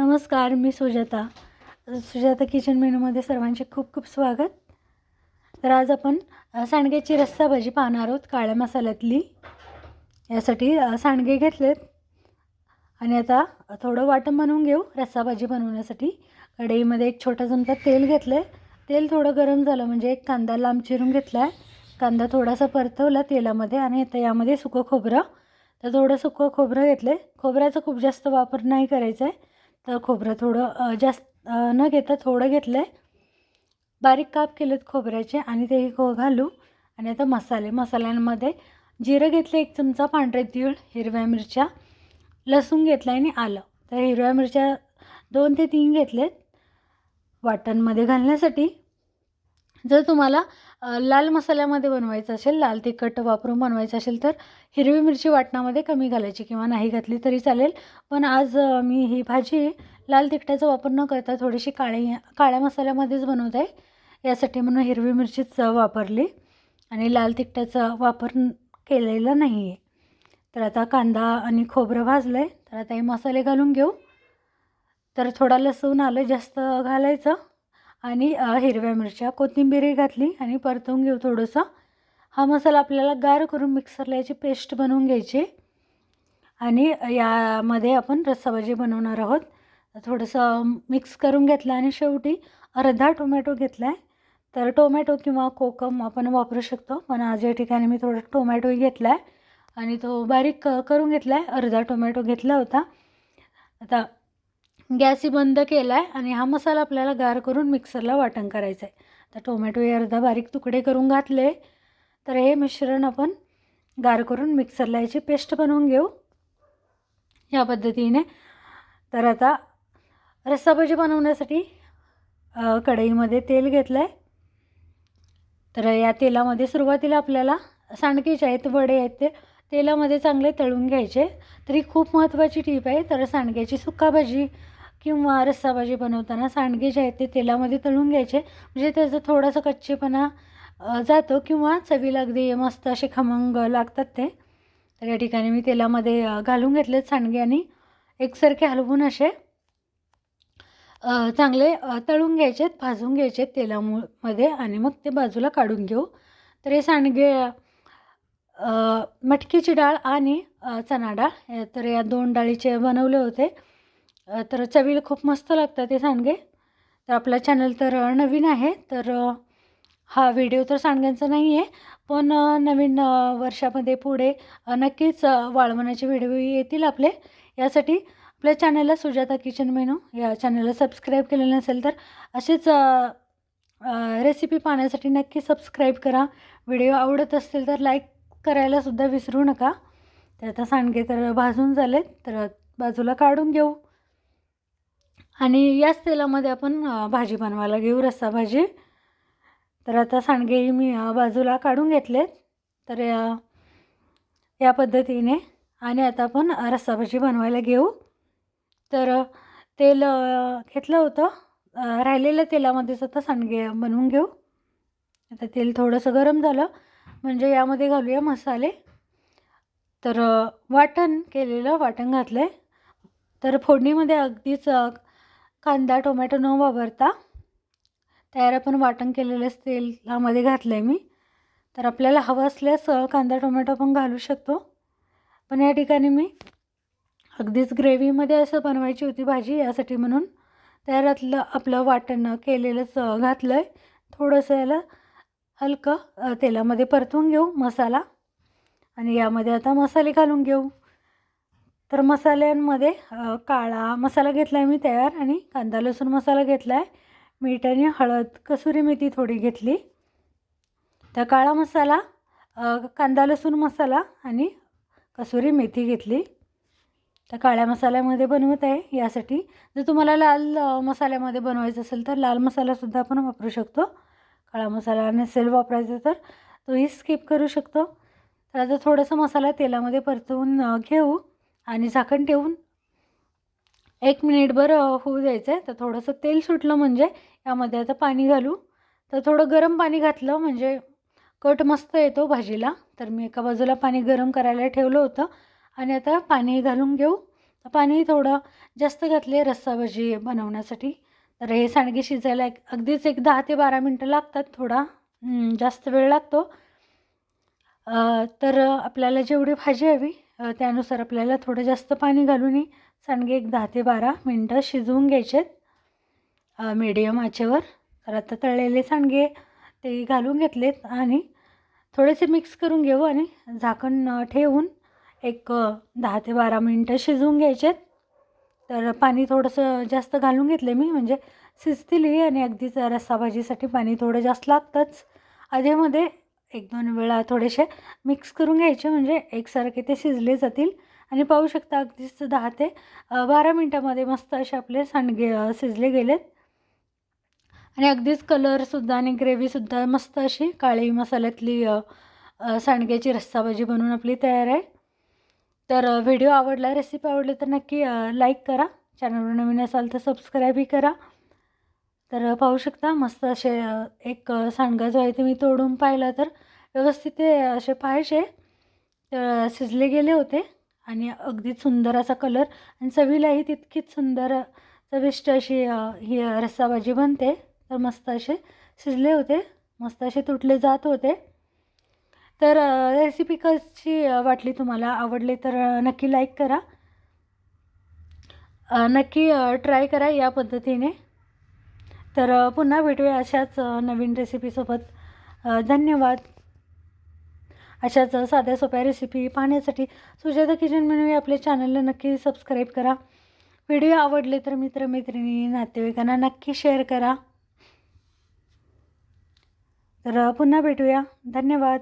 नमस्कार मी सुजाता. सुजाता किचन मेनूमध्ये सर्वांचे खूप खूप स्वागत. तर आज आपण सांडग्याची रस्सा भाजी पाहणार आहोत काळ्या मसाल्यातली. यासाठी सांडगे घेतलेत. आणि आता थोडं वाटण बनवून घेऊ रस्सा भाजी बनवण्यासाठी. कढईमध्ये एक छोटा चमचा तेल घेतलं आहे तेल थोडं गरम झालं म्हणजे एक कांदा लांब चिरून घेतला आहे कांदा थोडासा परतवला तेलामध्ये आणि आता यामध्ये सुकं खोबरं. तर थोडं सुकं खोबरं घेतलं आहे खोबऱ्याचा खूप जास्त वापर नाही करायचा आहे तर खोबरं थोडं जास्त न घेता थोडं घेतलं आहे बारीक काप केलेत खोबऱ्याचे आणि ते खो घालू. आणि आता मसाले मसाल्यांमध्ये जिरं घेतलं एक चमचा पांढरे तीळ हिरव्या मिरच्या लसूण घेतला आणि आलं. तर हिरव्या मिरच्या दोन ते तीन घेतलेत. वाटणमध्ये घालण्यासाठी जर तुम्हाला लाल मसाल्यामध्ये बनवायचं असेल लाल तिखट वापरून बनवायचं असेल तर हिरवी मिरची वाटणामध्ये कमी घालायची किंवा नाही घातली तरी चालेल. पण आज मी ही भाजी लाल तिखटाचा वापर न करता थोडीशी काळी काळ्या मसाल्यामध्येच बनवत आहे. यासाठी म्हणून हिरवी मिरचीच वापरली आणि लाल तिखटाचा वापर केलेला नाही आहे. तर आता कांदा आणि खोबरं भाजलं आहे तर आता हे मसाले घालून घेऊ. तर थोडा लसूण आलं जास्त घालायचं. आणि हिरव्या मिरच्या कोथिंबीरही घातली आणि परतवून घेऊ थोडंसं. हा मसाला आपल्याला गार करून मिक्सरला याची पेस्ट बनवून घ्यायची. आणि यामध्ये आपण रस्साभाजी बनवणार आहोत. थोडंसं मिक्स करून घेतलं आणि शेवटी अर्धा टोमॅटो घेतला आहे तर टोमॅटो किंवा कोकम आपण वापरू शकतो पण आज या ठिकाणी मी थोडं टोमॅटोही घेतला आहे आणि तो बारीक क- करून घेतला आहे अर्धा टोमॅटो घेतला होता. आता गॅसही बंद केला आहे आणि हा मसाला आपल्याला गार करून मिक्सरला वाटण करायचं आहे तर टोमॅटो हे अर्धा बारीक तुकडे करून घातले. तर हे मिश्रण आपण गार करून मिक्सरला याची पेस्ट बनवून घेऊ. या पद्धतीने. तर आता रस्साभाजी बनवण्यासाठी कढईमध्ये तेल घेतलं आहे तर या तेलामध्ये सुरुवातीला आपल्याला सांडगे जे आहेत वडे आहेत ते तेलामध्ये चांगले तळून घ्यायचे. तरी खूप महत्त्वाची टीप आहे तर सांडग्याची सुक्काभाजी किंवा रस्साभाजी बनवताना सांडगे जे आहेत ते तेलामध्ये तळून घ्यायचे. म्हणजे त्याचा थोडासा कच्चेपणा जातो किंवा चवीला अगदी मस्त असे खमंग लागतात ते. तर या ठिकाणी मी तेलामध्ये घालून घेतलेत सांडगे आणि एकसारखे हलवून असे चांगले तळून घ्यायचेत भाजून घ्यायचेत तेलामध्ये आणि मग ते बाजूला काढून घेऊ. तर हे सांडगे मटकीची डाळ आणि चणा डाळ या- तर या दोन डाळीचे बनवले होते. तर चवीला खूप मस्त लागतं ते सांडगे. तर आपला चॅनल तर नवीन आहे तर हा व्हिडिओ तर सांडग्यांचा नाही आहे पण नवीन वर्षामध्ये पुढे नक्कीच वाळवण्याचे व्हिडिओ येतील आपले. यासाठी आपल्या चॅनलला सुजाता किचन मेनू या चॅनलला सबस्क्राईब केलेलं नसेल तर असेच रेसिपी पाहण्यासाठी नक्की सबस्क्राईब करा. व्हिडिओ आवडत असतील तर लाईक करायलासुद्धा विसरू नका. तर आता सांडगे तर भाजून झालेत तर बाजूला काढून घेऊ. आणि याच तेलामध्ये आपण भाजी बनवायला घेऊ रस्सा भाजी. तर आता सांडगेही मी बाजूला काढून घेतलेत. तर या या पद्धतीने आणि आता आपण रस्सा भाजी बनवायला घेऊ. तर तेल घेतलं होतं. राहिलेल्या तेलामध्येच आता सांडगे बनवून घेऊ. आता तेल थोडंसं गरम झालं. म्हणजे यामध्ये घालूया मसाले. तर वाटण केलेलं वाटण घातलं आहे तर फोडणीमध्ये अगदीच कांदा टोमॅटो न वापरता तयार आपण वाटण केलेलंच तेलामध्ये घातलं आहे मी. तर आपल्याला हवं असल्यास कांदा टोमॅटो पण घालू शकतो. पण या ठिकाणी मी अगदीच ग्रेव्हीमध्ये असं बनवायची होती भाजी यासाठी म्हणून तयारातलं आपलं वाटण केलेलंच घातलं आहे थोडंसं याला हलकं तेलामध्ये परतवून घेऊ मसाला. आणि यामध्ये आता मसाले घालून घेऊ. तर मसाल्यांमध्ये काळा मसाला घेतला आहे मी तयार आणि कांदा लसूण मसाला घेतला आहे मीठ आणि हळद कसुरी मेथी थोडी घेतली. तर काळा मसाला कांदा लसूण मसाला आणि कसुरी मेथी घेतली. तर काळ्या मसाल्यामध्ये बनवत आहे. यासाठी जर तुम्हाला लाल मसाल्यामध्ये बनवायचं असेल तर लाल मसालासुद्धा आपण वापरू शकतो. काळा मसाला नसेल वापरायचा तर तोही स्किप करू शकतो. तर आता थोडंसं मसाला तेलामध्ये परतवून घेऊ. आणि झाकण ठेवून एक मिनिटभर होऊ द्यायचं आहे तर थोडंसं तेल सुटलं म्हणजे यामध्ये आता पाणी घालू. तर थोडं गरम पाणी घातलं म्हणजे कट मस्त येतो भाजीला. तर मी एका बाजूला पाणी गरम करायला ठेवलं होतं. आणि आता पाणी घालून घेऊ. पाणी थोडं जास्त घातले रस्सा भजी बनवण्यासाठी. तर हे सांडगे शिजायला एक अगदीच एक दहा ते बारा मिनटं लागतात थोडा. जास्त वेळ लागतो. तर आपल्याला जेवढी भाजी हवी त्यानुसार आपल्याला थोडं जास्त पाणी घालून सांडगे एक दहा ते बारा मिनटं शिजवून घ्यायचे मीडियम आचेवर. तर आता तळलेले सांडगे ते घालून घेतलेत आणि थोडेसे मिक्स करून घेऊ आणि झाकण ठेवून एक दहा ते बारा मिनटं शिजवून घ्यायचे तर पाणी थोडंसं जास्त घालून घेतले मी म्हणजे शिजतीलही आणि अगदीच रस्सा भाजीसाठी पाणी थोडं जास्त लागतंच. आधीमध्ये एक दोन वेळा थोडेसे मिक्स करून घ्यायचे म्हणजे एकसारखे ते शिजले जातील. आणि पाहू शकता अगदीच दहा ते बारा मिनटामध्ये मस्त असे आपले सांडगे शिजले गेलेत. आणि अगदीच कलरसुद्धा आणि ग्रेव्हीसुद्धा मस्त अशी काळी मसाल्यातली सांडग्याची रस्सा भाजी बनवून आपली तयार आहे. तर व्हिडिओ आवडला रेसिपी आवडली तर नक्की लाईक करा. चॅनलवर नवीन असाल तर सबस्क्राईबही करा. तर पाहू शकता मस्त असे एक सांडगा जो आहे ते मी तोडून पाहिला तर व्यवस्थित ते असे पाहायचे. तर शिजले गेले होते आणि अगदीच सुंदर असा कलर आणि चवीलाही तितकीच सुंदर चविष्ट अशी ही रस्साभाजी बनते. तर मस्त असे शिजले होते मस्त असे तुटले जात होते. तर रेसिपी कशी वाटली तुम्हाला? आवडली तर नक्की लाईक करा. नक्की ट्राय करा या पद्धतीने. तर पुन्हा भेटूया अशाच नवीन रेसिपीसोबत धन्यवाद. अशाच साध्या सोप्या रेसिपी पाहण्यासाठी सुजाता किचन म्हणून या आपल्या चॅनलला नक्की सबस्क्राईब करा. व्हिडिओ आवडले तर मित्रमैत्रिणी नातेवाईकांना नक्की शेअर करा. तर पुन्हा भेटूया. धन्यवाद.